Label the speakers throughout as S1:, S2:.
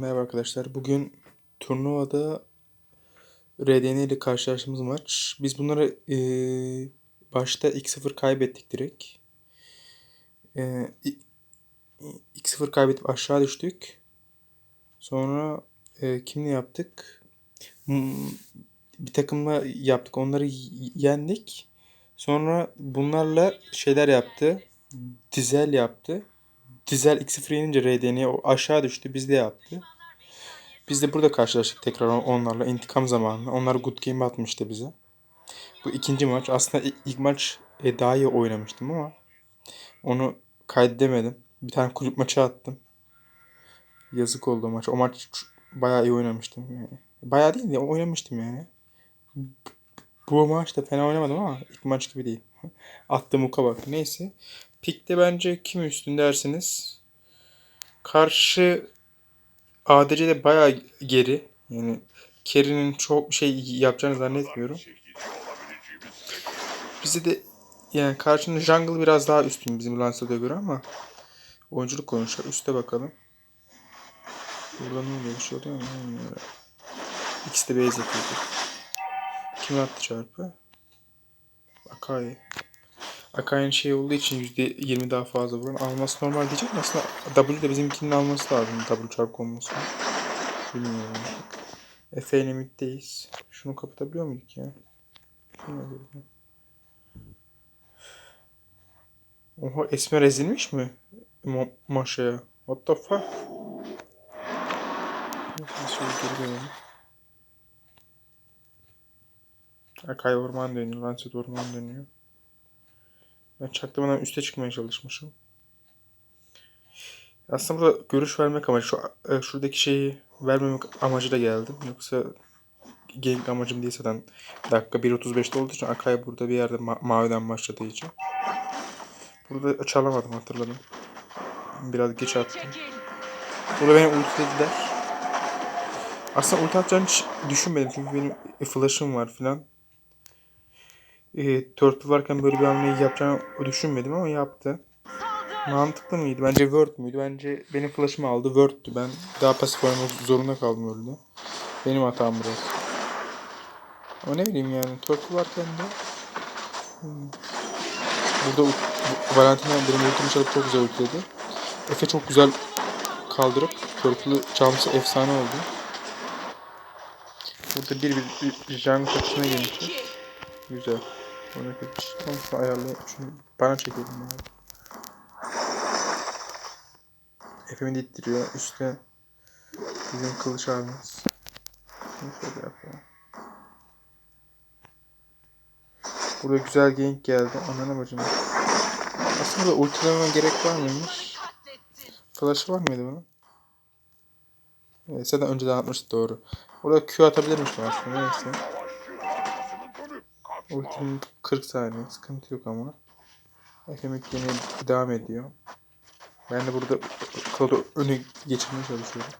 S1: Merhaba arkadaşlar. Bugün turnuvada RDN ile karşılaştığımız maç. Biz bunları eee, başta 2-0 kaybettik direkt. İ- 2-0 kaybedip aşağı düştük. Sonra eee, kimle yaptık? Bir takımla yaptık. Onları yendik. Sonra bunlarla şeyler yaptı. Dizel yaptı. Dizel 2-0 yenince RDN'ye aşağı düştü. Biz de yaptı. Biz de burada karşılaştık tekrar on- onlarla intikam zamanında. Onlar good game atmıştı bize. Bu ikinci maç. Aslında ilk, maç e, daha iyi oynamıştım ama onu kaydedemedim. Bir tane kulüp maçı attım. Yazık oldu o maç. O maç bayağı iyi oynamıştım yani. Bayağı değil de oynamıştım yani. Bu maç da fena oynamadım ama ilk maç gibi değil. Attığım uka bak. Neyse. Pikte bence kim üstün derseniz karşı ADC de bayağı geri. Yani Kerry'nin çok şey yapacağını zannetmiyorum. Bize de yani karşının jungle biraz daha üstün bizim Lancelot'a göre ama oyunculuk konuşuyor. Üste bakalım. Burada ne oluyor? Bir şey oluyor mu? Bilmiyorum. İkisi de base atıyordu. Kim attı çarpı? Akai. Akai'nin şey olduğu için %20 daha fazla vuran alması normal diyeceğim. Aslında W de bizimkinin alması lazım. W çarpı olması. Bilmiyorum. Efe ile middeyiz. Şunu kapatabiliyor muyduk ya? Oha Esmer ezilmiş mi? Ma Maşa'ya. What the fuck? Dönelim. Akay orman dönüyor. Lancet orman dönüyor. Ben çaktırmadan üste çıkmaya çalışmışım. Aslında burada görüş vermek amacı. Şu, e, şuradaki şeyi vermemek amacı da geldim. Yoksa gank amacım değil zaten. Dakika 1.35'te olduğu için Akay burada bir yerde ma- maviden başladığı için. Burada çalamadım hatırladım. Biraz geç attım. Burada beni ultilediler. Aslında ulti atacağını hiç düşünmedim çünkü benim flash'ım var filan. E, turtle varken böyle bir hamleyi yapacağını düşünmedim ama yaptı. Mantıklı mıydı? Bence word müydü? Bence benim flash'ımı aldı. Word'tü. Ben daha pasif oynamak zorunda kaldım öyle. Benim hatam biraz. Ama ne bileyim yani turtle varken de hmm. Burada Valentina benim ultimi çalıp çok güzel ultiledi. Efe çok güzel kaldırıp Turtle'ı çalması efsane oldu. Burada bir bir, bir jungle kapısına gelmişiz. Güzel. Ona kötü. Tam ayarlayayım. Şunu bana çekelim abi. Efe'mi de ittiriyor. Üstte bizim kılıç abimiz. Şunu şöyle yapalım. Burada güzel gank geldi. Ananı bacını. Aslında ultilememe gerek var mıymış? Flash'ı var mıydı bunun? Evet, zaten önceden atmıştı doğru. Orada Q atabilirmiştim aslında neyse. Ultim 40 saniye sıkıntı yok ama. Efemek yine devam ediyor. Ben de burada Cloud'u önü geçirmeye çalışıyorum.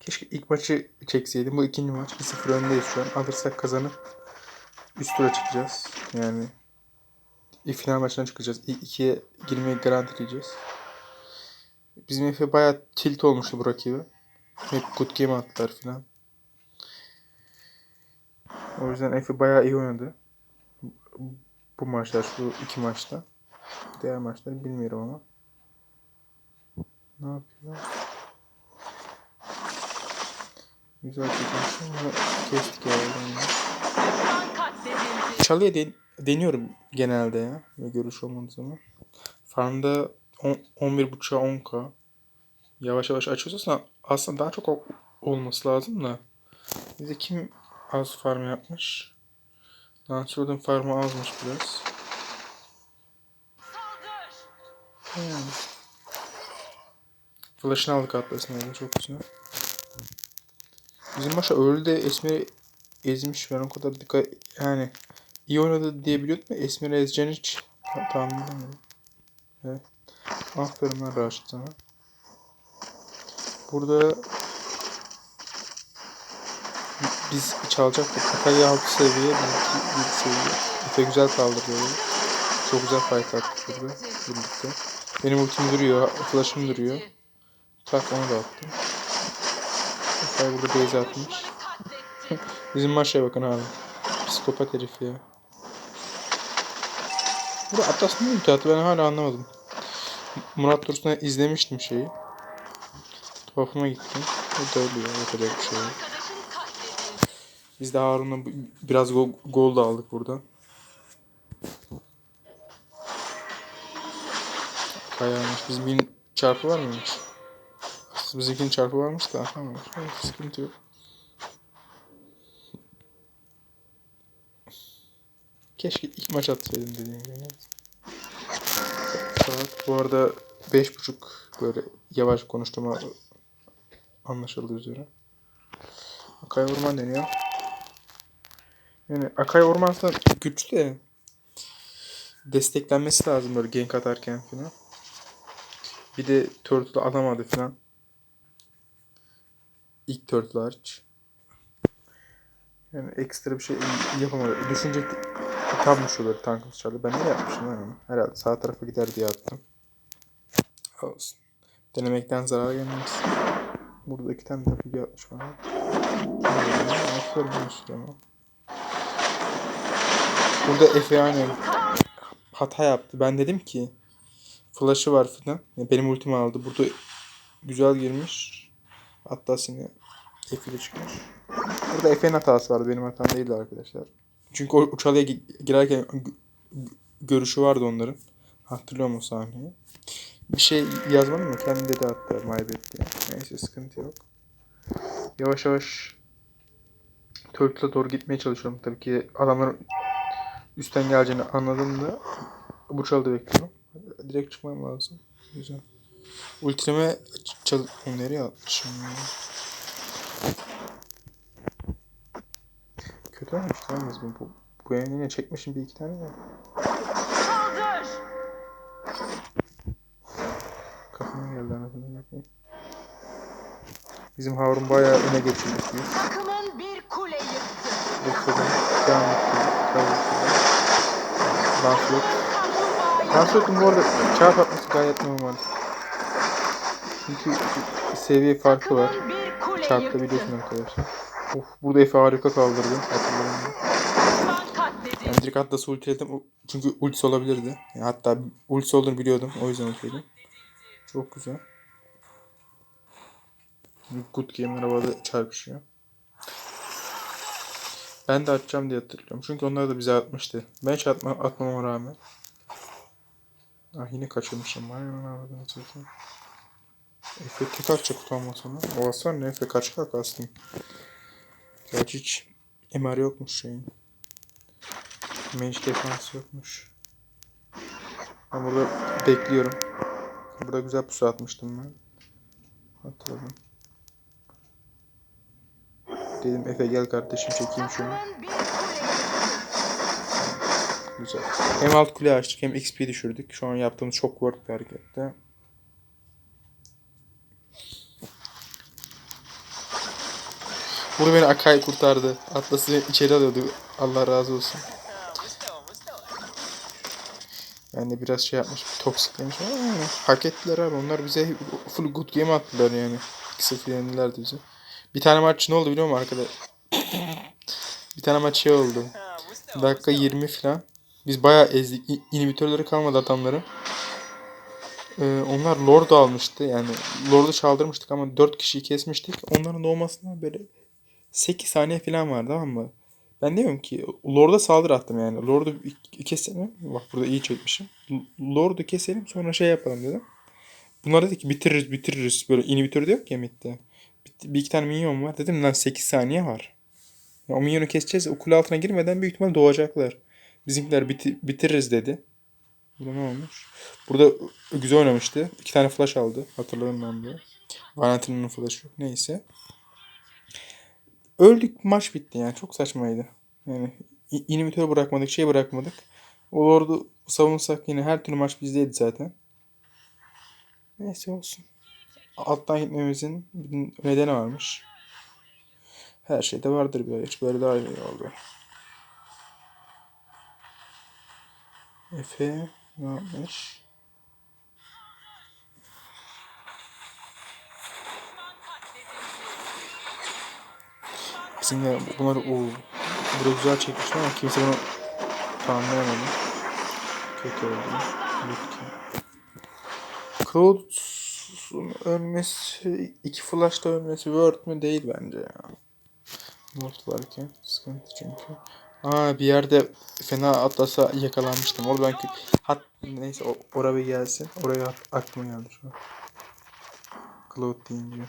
S1: Keşke ilk maçı çekseydim. Bu ikinci maç. 1-0 öndeyiz şu an. Alırsak kazanıp üst tura çıkacağız. Yani ilk final maçına çıkacağız. İlk ikiye girmeyi garantileyeceğiz. Bizim Efe bayağı tilt olmuştu bu rakibi. Hep good game attılar filan. O yüzden Efe bayağı iyi oynadı. Bu maçlar, şu iki maçta. Diğer maçları bilmiyorum ama. Ne yapıyor? Güzel çekmişim ama kestik ya. Çalıya den- deniyorum genelde ya. Ve görüş olmadığı zaman. Farmda 11.5'a 10k. Yavaş yavaş açıyoruz aslında, daha çok olması lazım da. Bize kim az farm yapmış? Lancelot'un farmı azmış biraz. Yani. Flash'ını aldık atlasını çok güzel. Bizim başa öldü de Esmer'i ezmiş. Ben o kadar dikkat yani iyi oynadı diye biliyordum da Esmer'i ezeceğini hiç ta- tahmin edemedim. Evet. Aferin lan Raşit sana. Burada biz çalacaktık. Akali 6 seviye, bizimki 7 seviye. Efe güzel kaldırdı. Çok güzel fight attık burada birlikte. Benim ultim duruyor, flash'ım duruyor. Tak onu da attım. Efe'ye burada base atmış. Bizim maçaya bakın abi. Psikopat herif ya. Burada Atlas niye ulti attı ben hala anlamadım. Murat Dursun'a izlemiştim şeyi. Tuhafıma gitti. O da ölüyor. Yapacak bir şey yok. Biz de Harun'la biraz gol, gol da aldık burada. Kayarmış. Bizim bin çarpı var mıymış? Bizimkinin çarpı varmış da tamam. Sıkıntı yok. Keşke ilk maç atsaydım dediğim gibi. Saat bu arada beş buçuk böyle yavaş konuştuğuma anlaşıldığı üzere. Akay Orman deniyor. Yani Akay Orman aslında güçlü de desteklenmesi lazım böyle gank atarken falan. Bir de Turtle alamadı falan. İlk Turtle hariç. Yani ekstra bir şey yapamadı. Düşünecek tam şuları tankımız çaldı. Ben ne yapmışım lan onu? Herhalde sağ tarafa gider diye attım. Olsun. Denemekten zarar gelmez. Burada iki tane tabii yapmış bana. Aferin olsun ama. Burada Efe yani hata yaptı. Ben dedim ki flash'ı var filan. Benim ultimi aldı. Burada güzel girmiş. Hatta seni Efe'de çıkmış. Burada Efe'nin hatası vardı. Benim hatam değildi arkadaşlar. Çünkü o uçalıya gi- girerken gö- gö- görüşü vardı onların. Hatırlıyorum o sahneyi. Bir şey yazmadım mı? Kendi dedi hatta maybet diye. Neyse sıkıntı yok. Yavaş yavaş Turtle'a doğru gitmeye çalışıyorum. Tabii ki adamların üstten geleceğini anladığımda bu çaldı bekliyorum. Direkt çıkmam lazım. Güzel. Ultreme çal... Nereye atmışım ya? Kötü olmuş lan bu. Bu, bu yine çekmişim bir iki tane ya.
S2: Saldır.
S1: Kafama geldi anasını satayım. Bizim Harun bayağı öne biz.
S2: Takımın bir kule yıktı.
S1: Ekstradan devam ettirdik. Lancelot. Lancelot'un bu arada çarp atması gayet normal. Çünkü seviye farkı var. Çarpta biliyorsun arkadaşlar. Of burada Efe harika kaldırdı. Hatırlıyorum. Ben direkt Atlas'ı ultiledim. Çünkü ultisi olabilirdi. Yani hatta ultisi olduğunu biliyordum. O yüzden ultiledim. Çok güzel. Good game'ler havada çarpışıyor. Ben de atacağım diye hatırlıyorum. Çünkü onlar da bize atmıştı. Ben hiç atma, atmama rağmen. Ah yine kaçırmışım. Vay anasını satayım. Efe tek atacak utanmasana. O aslan ne Efe kaç kalk astım. Gerçi hiç MR yokmuş şeyin. Mage defansı yokmuş. Ben burada bekliyorum. Burada güzel pusu atmıştım ben. Hatırladım. Dedim Efe gel kardeşim çekeyim şunu. Güzel. Hem alt kule açtık hem XP düşürdük. Şu an yaptığımız çok work bir harekette. Burada beni Akai kurtardı. Atlas'ı içeri alıyordu. Allah razı olsun. Ben de biraz şey yapmış, toksiklemiş ama yani hak ettiler abi. Onlar bize full good game attılar yani. 2-0 yendilerdi bizi. Bir tane maç ne oldu biliyor musun arkada? bir tane maç şey oldu. Dakika 20 falan. Biz bayağı ezdik. İ- İnhibitörleri kalmadı adamların. Ee, onlar Lord almıştı. Yani Lord'u çaldırmıştık ama 4 kişiyi kesmiştik. Onların doğmasına böyle 8 saniye falan var tamam mı? Ben diyorum ki Lord'a saldırı attım yani. Lord'u keselim. Bak burada iyi çekmişim. Lord'u keselim sonra şey yapalım dedim. Bunlar dedi ki bitiririz bitiririz. Böyle inhibitör yok ya midde. Bir, iki tane minyon var. Dedim lan 8 saniye var. Ya o minyonu keseceğiz. O kule altına girmeden büyük ihtimal doğacaklar. Bizimkiler biti- bitiririz dedi. Burada ne olmuş? Burada güzel oynamıştı. İki tane flash aldı. Hatırladım ben de. Valentina'nın flash'ı. Neyse. Öldük maç bitti yani. Çok saçmaydı. Yani inhibitör bırakmadık. Şey bırakmadık. O ordu savunsak yine her türlü maç bizdeydi zaten. Neyse olsun alttan gitmemizin bir nedeni varmış. Her şeyde vardır bir hayır. Böyle daha iyi oldu. Efe ne yapmış? Kesinlikle bunları o buraya güzel çekmiş ama kimse bunu tamamlayamadı. Kötü oldu. Lütfen. Cloud Cloud'un ölmesi, iki flash'ta ölmesi Word mü değil bence ya. Word varken sıkıntı çünkü. Aa bir yerde fena atlasa yakalanmıştım. Orada ben hat neyse oraya bir gelsin. Oraya aklıma geldi şu an. Cloud deyince.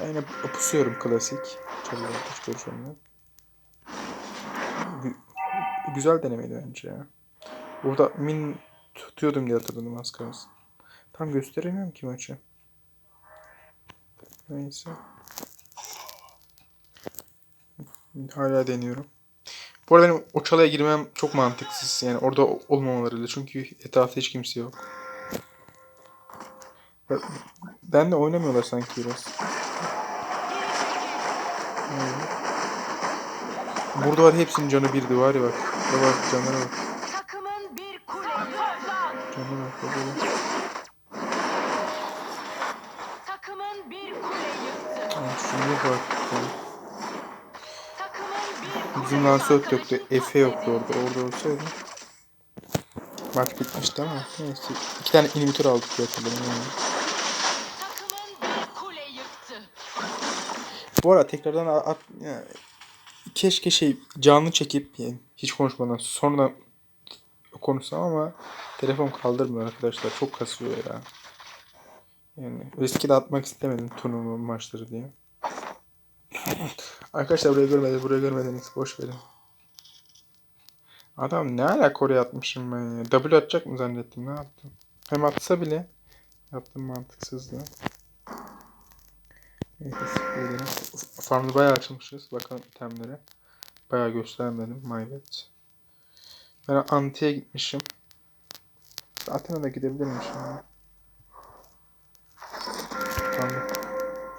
S1: Ben yine pusuyorum klasik. Çalıyor hiç. Gü- Güzel denemeydi bence ya. Burada min tutuyordum diye hatırladım az kalsın. Tam gösteremiyorum ki maçı. Neyse. Hala deniyorum. Bu arada benim o çalaya girmem çok mantıksız. Yani orada olmamalarıyla. Çünkü etrafta hiç kimse yok. Ben- de oynamıyorlar sanki biraz. Burada var hepsinin canı birdi var ya bak. Bak canlara bak.
S2: Takımın bir kule kazan.
S1: Canlara bak. bak, bak.
S2: Takımın bir kule yıktı.
S1: Ha, Şunu bak.
S2: Takımın bir kule
S1: Bizim
S2: arkadaşı
S1: yoktu. Efe yoktu orada. Orada olsaydı. Maç bitmişti ama neyse. İki tane inhibitor aldık diye hatırlıyorum yani. Bu arada tekrardan at, ya, keşke şey canlı çekip yani hiç konuşmadan sonra konuşsam ama telefon kaldırmıyor arkadaşlar. Çok kasıyor ya. Yani riski de atmak istemedim turnuva maçları diye. arkadaşlar burayı görmediniz, burayı görmediniz. Boş verin. Adam ne alaka oraya atmışım ben ya. W atacak mı zannettim ne yaptım. Hem atsa bile yaptım mantıksızlığı. Neyse siktir edelim. Farmda bayağı açılmışız. Bakalım itemlere. Bayağı göstermedim. My bad. Ben Anti'ye gitmişim. Atina'da gidebilirim şimdi.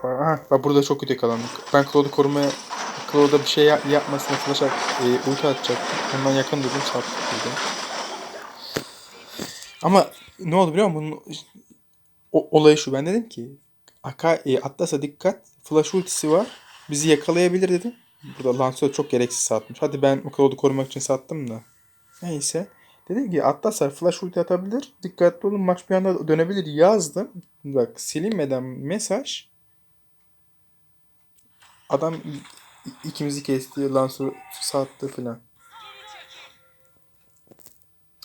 S1: Var- Aha, bak burada çok kötü yakalandık. Ben Claude'u korumaya Claude'a bir şey yap- yapmasına flash at, e, ulti atacaktım. Ondan yakın durdum sattık burada. Ama ne oldu biliyor musun? Bunun o, olayı şu. Ben dedim ki Aka, e, Atlas'a dikkat. Flash ultisi var. Bizi yakalayabilir dedim. Burada Lancelot çok gereksiz satmış. Hadi ben Claude'u korumak için sattım da. Neyse. Dedim ki Atlas'a flash ulti atabilir. Dikkatli olun maç bir anda dönebilir yazdım. Bak silinmeden mesaj. Adam ikimizi kesti. Lancelot sattı filan.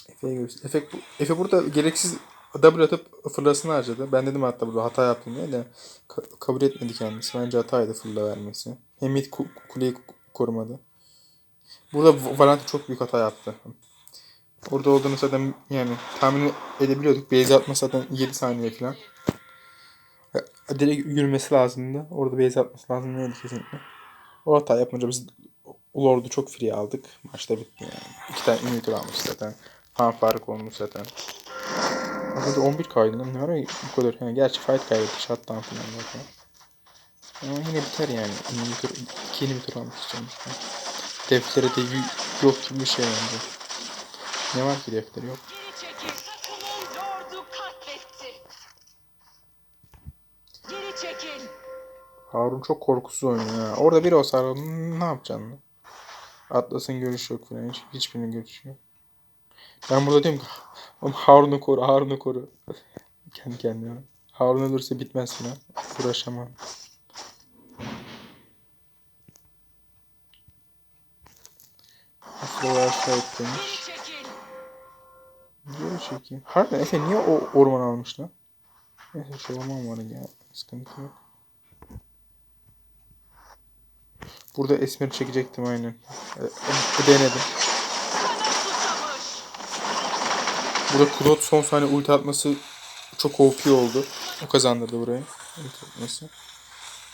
S1: Efe'ye göster. Efe, Efe burada gereksiz W atıp fırlasını harcadı. Ben dedim hatta burada hata yaptım diye de ka- kabul etmedi kendisi. Bence hataydı fırla vermesi. Hem ku- kuleyi ku- korumadı. Burada Valenti çok büyük hata yaptı. Orada olduğunu zaten yani tahmin edebiliyorduk. Base atması zaten 7 saniye falan. Ya, Direkt yürümesi lazımdı. Orada base atması lazım değildi kesinlikle. O hata yapınca biz Lord'u çok free aldık. Maçta bitti yani. İki tane inhibitor almış zaten. Fan fark olmuş zaten. Aslında 11 kaydı lan. Ne ara bu kadar? Yani gerçi fight kaybetti. Shutdown falan zaten. Ama yine biter yani. Inhibitor, iki inhibitor almış sonuçta. Deftere de yok gibi bir şey bence. Ne var ki defteri yok.
S2: Çekil.
S1: Harun çok korkusuz oynuyor ya. Orada biri olsa Harun ne yapacaksın? Atlas'ın görüşü yok falan. Hiç, hiçbirinin görüşü yok. Ben burada diyorum ki "Oğlum Harun'u koru, Harun'u koru. Kendi kendime. Harun ölürse bitmez falan. Uğraşamam. Ettirmiş.
S2: Geri çekil.
S1: Geri çekeyim. Harbiden Efe niye o orman almış lan? Neyse şu orman var ya. Sıkıntı yok. Burada Esmer'i çekecektim aynen. E, e, denedim. Burada Claude son saniye ulti atması çok OP oldu. O kazandırdı burayı. Ulti atması.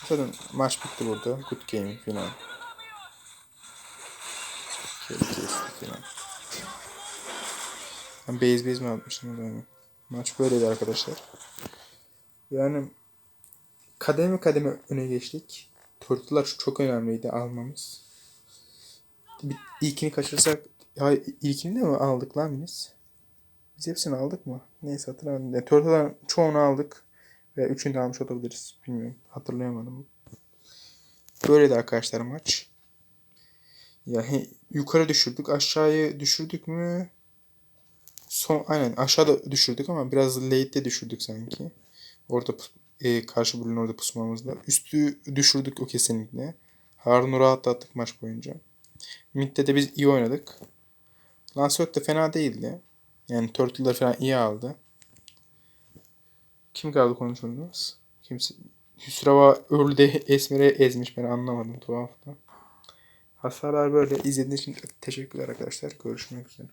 S1: Zaten maç bitti burada. Good game final. Final. Ben base base mi atmıştım orada? Maç böyleydi arkadaşlar. Yani kademe kademe öne geçtik. Turtle'lar çok önemliydi almamız. Bir, ilkini kaçırsak ya ilkini de mi aldık lan biz? Biz hepsini aldık mı? Neyse hatırlamıyorum. Yani Turtle'ların çoğunu aldık. Ve üçünü de almış olabiliriz. Bilmiyorum. Hatırlayamadım. Böyleydi arkadaşlar maç. Ya he- yukarı düşürdük. Aşağıyı düşürdük mü? Son aynen aşağıda düşürdük ama biraz late'de düşürdük sanki. Orada e, karşı bulun orada pusmamızda. Üstü düşürdük o kesinlikle. Harun'u rahatlattık maç boyunca. Mid'de de biz iyi oynadık. Lancelot da fena değildi. Yani Turtle'ları falan iyi aldı. Kim kaldı konuşulmaz? Kimse... Hüsrava Earl'de Esmer'e ezmiş ben anlamadım tuhaf da. Hasarlar böyle. İzlediğiniz için teşekkürler arkadaşlar. Görüşmek üzere.